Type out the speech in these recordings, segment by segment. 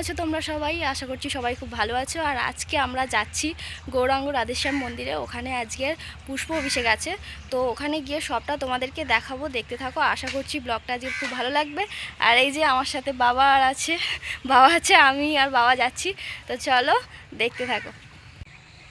আছো তোমরা সবাই? আশা করছি সবাই খুব ভালো আছো। আর আজকে আমরা যাচ্ছি গৌরাঙ্গ রাধেশ্যাম মন্দিরে। ওখানে আজকের পুষ্প অভিষেক আছে। তো ওখানে গিয়ে সবটা তোমাদেরকে দেখাবো, দেখতে থাকো। আশা করছি ব্লগটা আজকে খুব ভালো লাগবে। আর এই যে আমার সাথে বাবা আর আছে, বাবা আছে, আমি আর বাবা যাচ্ছি। তো চলো দেখতে থাকো।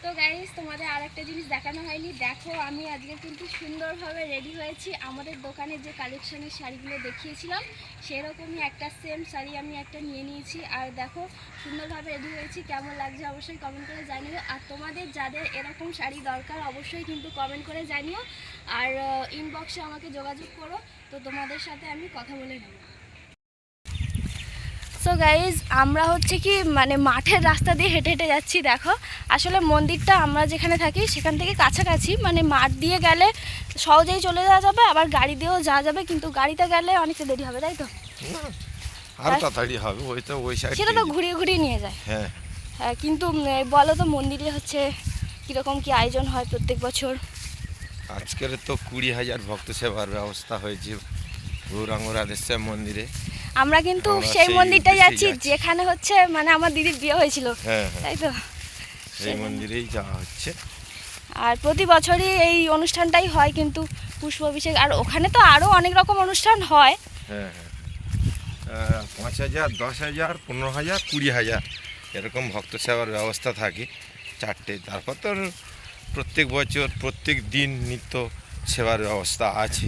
তো গাইজ তোমাদের আর একটা জিনিস দেখানো হয়নি। দেখো, আমি আজকে কিন্তু সুন্দরভাবে রেডি হয়েছি। আমাদের দোকানে যে কালেকশনের শাড়িগুলো দেখিয়েছিলাম, সেরকমই একটা সেম শাড়ি আমি একটা নিয়ে নিয়েছি। আর দেখো, সুন্দরভাবে রেডি হয়েছি। কেমন লাগছে অবশ্যই কমেন্ট করে জানিও। আর তোমাদের যাদের এরকম শাড়ি দরকার, অবশ্যই কিন্তু কমেন্ট করে জানিও। আর ইনবক্সে আমাকে যোগাযোগ করো। তো তোমাদের সাথে আমি কথা বলে নেব। সো গাইজ আমরা হচ্ছে কি মানে মাঠের রাস্তা দিয়ে হেঁটে হেঁটে যাচ্ছি দেখো। আসলে মন্দিরটা আমরা যেখানে থাকি সেখান থেকে কাছাকাছি মানে মাঠ দিয়ে গেলে সহজেই চলে যাওয়া যাবে আবার গাড়ি দিয়েও যাওয়া যাবে কিন্তু গাড়িতে গেলে অনেকটা দেরি হবে তাই তো? আরও তাড়াতাড়ি হবে ওই তো ওই সাইড সেটা তো ঘুরিয়ে ঘুরিয়ে নিয়ে যায়। হ্যাঁ। হ্যাঁ, কিন্তু বলো তো মন্দিরে হচ্ছে কীরকম কি আয়োজন হয় প্রত্যেক বছর? আজকের তো কুড়ি হাজার ভক্ত সেবার ব্যবস্থা হয়েছে গৌরাঙ্গ রাধেশ্যাম মন্দিরে। আমরা কিন্তু সেই মন্দিরটাই যাচ্ছি। যেখানে হচ্ছে মানে আমার দিদির বিয়ে হয়েছিল। হ্যাঁ হ্যাঁ। তাই তো? সেই মন্দিরেই যাওয়া হচ্ছে। আর প্রতি বছরই এই অনুষ্ঠানটাই হয় কিন্তু পুষ্প অভিষেক আর ওখানে তো আরও অনেক রকম অনুষ্ঠান হয়। হ্যাঁ হ্যাঁ পাঁচ হাজার দশ হাজার পনেরো হাজার কুড়ি হাজার এরকম ভক্ত সেবার ব্যবস্থা থাকে চারটে। তারপর তো প্রত্যেক বছর প্রত্যেক দিন নিত্য সেবার ব্যবস্থা আছে।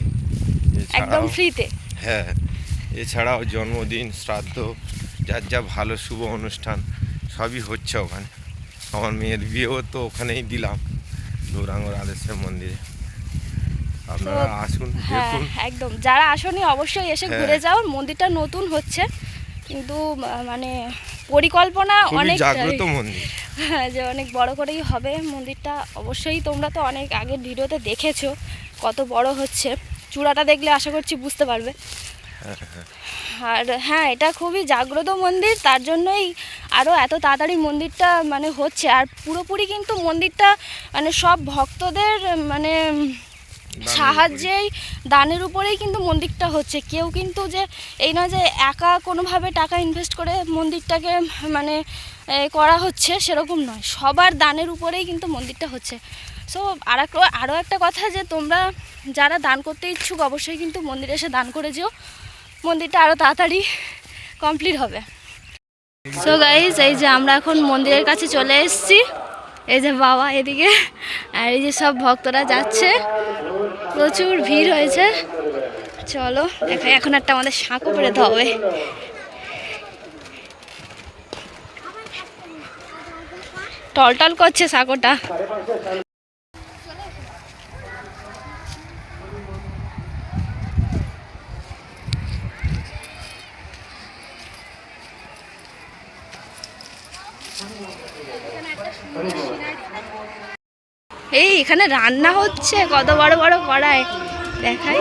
একদম ফ্রিতে হ্যাঁ। এছাড়াও জন্মদিন শ্রাদ্ধ যার যা ভালো শুভ অনুষ্ঠান সবই হচ্ছে ওখানে। আমার মেয়ের বিয়েও তো ওখানেই দিলাম গৌরাঙ্গ রাধেশ্যাম মন্দিরে। আপনারা আসুন হ্যাঁ দেখুন। একদম। যারা আসনি অবশ্যই এসে হ্যাঁ। ঘুরে যাও। মন্দিরটা নতুন হচ্ছে কিন্তু মানে পরিকল্পনা অনেক জাগ্রত মন্দির। যে অনেক বড় করেই হবে মন্দিরটা। অবশ্যই তোমরা তো অনেক আগের ভিডিওতে দেখেছ কত বড় হচ্ছে। চূড়াটা দেখলে আশা করছি বুঝতে পারবে। আর হ্যাঁ এটা খুবই জাগ্রত মন্দির তার জন্যই আরও এত তাড়াতাড়ি মন্দিরটা মানে হচ্ছে। আর পুরোপুরি কিন্তু মন্দিরটা মানে সব ভক্তদের মানে সাহায্যেই দানের উপরেই কিন্তু মন্দিরটা হচ্ছে। কেউ কিন্তু যে এই নয় যে একা কোনোভাবে টাকা ইনভেস্ট করে মন্দিরটাকে মানে করা হচ্ছে সেরকম নয়। সবার দানের উপরেই কিন্তু মন্দিরটা হচ্ছে। সো আর আরও একটা কথা যে তোমরা যারা দান করতে ইচ্ছুক অবশ্যই কিন্তু মন্দিরে এসে দান করে যেও। মন্দিরটা আরও তাড়াতাড়ি কমপ্লিট হবে। সো গাইজ এই যে আমরা এখন মন্দিরের কাছে চলে এসেছি। এই যে বাবা এদিকে, আর এই যে সব ভক্তরা যাচ্ছে। প্রচুর ভিড় হয়েছে। চলো, এখন একটা আমাদের সাঁকো পেরোতে হবে। টলটল করছে সাঁকোটা। এই এখানে রান্না হচ্ছে কত বড় বড় কড়াই। দেখাই।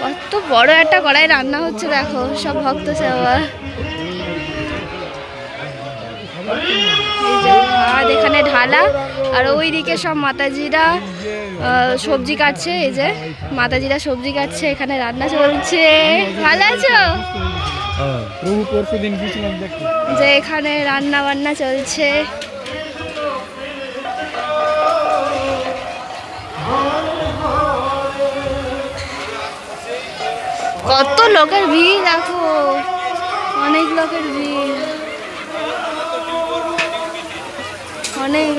কত বড় একটা কড়াই রান্না হচ্ছে দেখো সব ভক্ত সেবা। ভাত এখানে ঢালা আর ওইদিকে সব মাতাজিরা সবজি কাটছে। এই যে মাতাজিরা সবজি কাটছে এখানে রান্না চলছে। ভালো আছো? হ্যাঁ যে এখানে রান্না বান্না চলছে। কত লোকের ভিড় দেখো। অনেক লোকের ভিড়। অনেক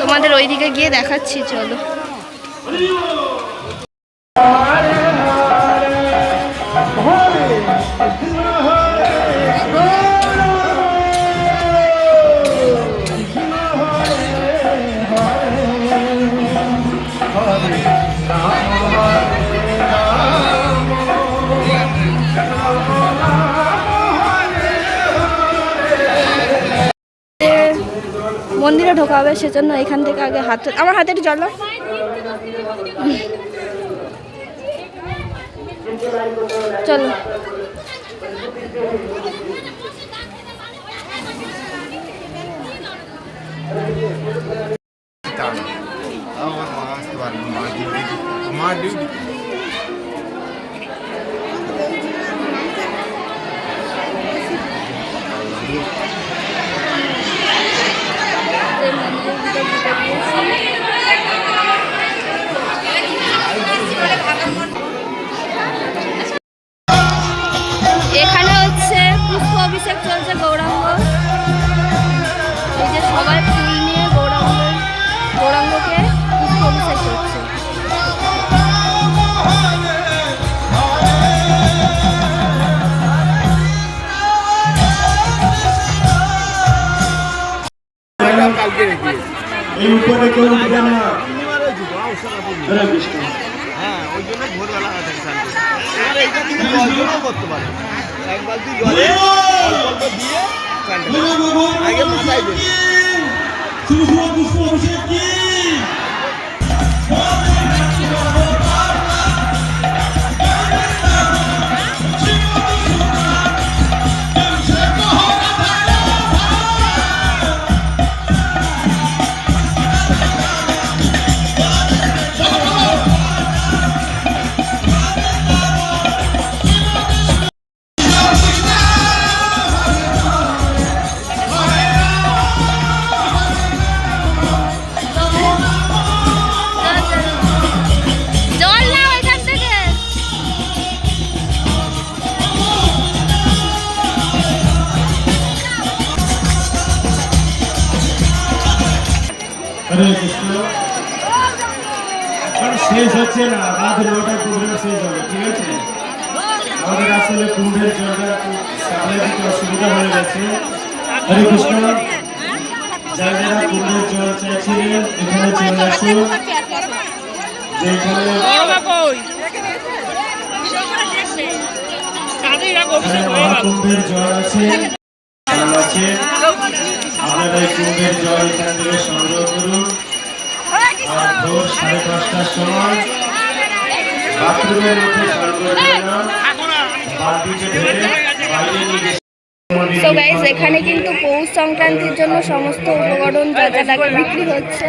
তোমাদের ওইদিকে গিয়ে দেখাচ্ছি চলো। ঢোকা হবে সেজন্য এখান থেকে আগে হাত আমার হাতে একটু জল। চলো মা ডিউটি মা ডিউটি এই কেউ উঠবেন না। হরে কৃষ্ণ হ্যাঁ ওই জন্য ভোরবেলা এবার এইটা তুমি জল দিয়েও করতে পারো এক বালতি জলে অল্প অল্প দিয়ে আগে মাথায় দেবে শুভ শুভ পুষ্প অভিষেক শেষ হচ্ছে না রাত নটার প্রোগ্রাম শেষ হবে ঠিক আছে? আমাদের আসলে কুম্ভের জলটা সাপ্লাই দিতে অসুবিধা হয়ে গেছে। হরে কৃষ্ণ। যারা যারা কুম্ভের জল চাইছিলেন এখানে চলে আসুন। যে এখানে এখানে মহাকুম্ভের জল আছে আপনারা এই কুম্ভের জল এখান থেকে সংগ্রহ করুন। ভোর সাড়ে পাঁচটার সময় বাথরুমের মধ্যে সংগ্রহ করে নাও বালতিতে ঢেলে বাইরে নিয়ে গিয়ে তো গাইজ এখানে কিন্তু পৌষ সংক্রান্তির জন্য সমস্ত উপকরণ যা যা লাগে বিক্রি হচ্ছে।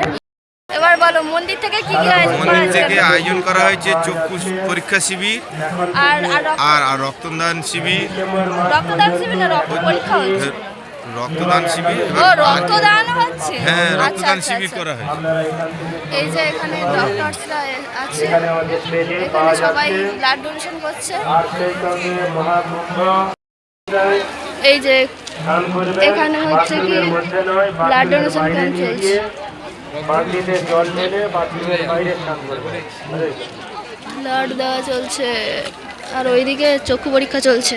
এবার বলো মন্দির থেকে কি কি আয়োজন করা মন্দির হয়েছে থেকে আয়োজন করা হয়েছে চক্ষু পরীক্ষা শিবির আর আর আর আর রক্তদান শিবির। রক্তদান শিবির না রক্ত পরীক্ষা হচ্ছে। রক্তদান শিবির। ও রক্তদান হচ্ছে? হ্যাঁ আচ্ছা, রক্তদান আচ্ছা, শিবির আচ্ছা। করা হয়েছে এই যে এখানে ডক্টরসরা আছে। এখানে সবাই ব্লাড ডোনেশন করছে। এই যে এখানে হচ্ছে কি বাইরে camp নিয়ে চলছে। গিয়ে জল ঢেলে বাথরুমের বাইরে স্নান করবেন ব্লাড দেওয়া চলছে। আর ওইদিকে চক্ষু পরীক্ষা চলছে।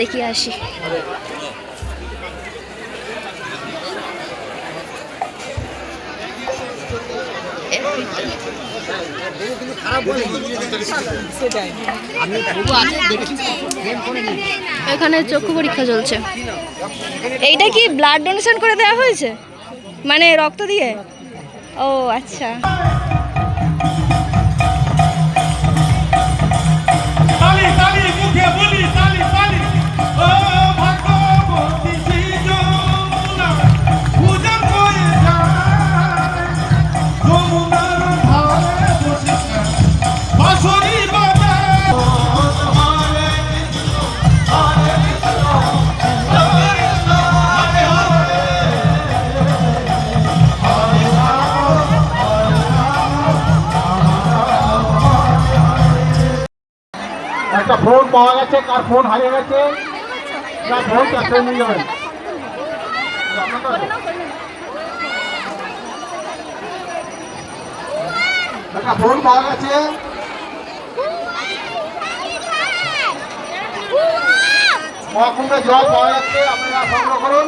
দেখি আসি। এখানে চক্ষু পরীক্ষা চলছে। এইটা কি ব্লাড ডোনেশন করে দেওয়া হয়েছে? মানে রক্ত দিয়ে? ও আচ্ছা। গেছে কার ফোন হারিয়ে গেছে। তার ফোন চারটে নিয়ে যাবেন। একটা ফোন পাওয়া গেছে। মহাকুম্ভে জল পাওয়া যাচ্ছে, আপনারা সংগ্রহ করুন।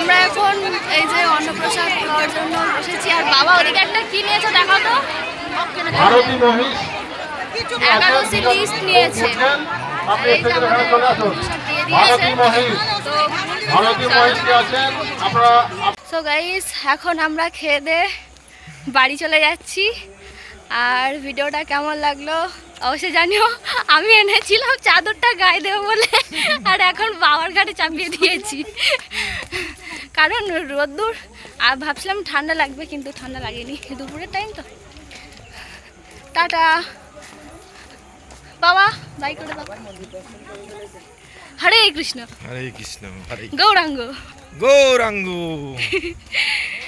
আমরা এখন এই যে অন্নপ্রসাদ খাওয়ার জন্য বসেছি আর বাবা ওদিকে একটা কি নিয়েছে দেখো তো। লিস্ট নিয়েছে। সো গাইস এখন আমরা খেয়ে দে বাড়ি চলে যাচ্ছি। আর ভিডিওটা কেমন লাগল অবশ্যই জানিও। আমি এনেছিলাম চাদরটা গায়ে দেবো বলে। আর এখন বাবার ঘাটে চাপিয়ে দিয়েছি। কারণ রোদ্দুর আর ভাবছিলাম ঠান্ডা লাগবে কিন্তু ঠান্ডা লাগেনি। দুপুরের টাইম তো। টাটা। বাবা বাই করে হরে কৃষ্ণ। হরে কৃষ্ণ হরে গৌরাঙ্গ। গৌরাঙ্গ।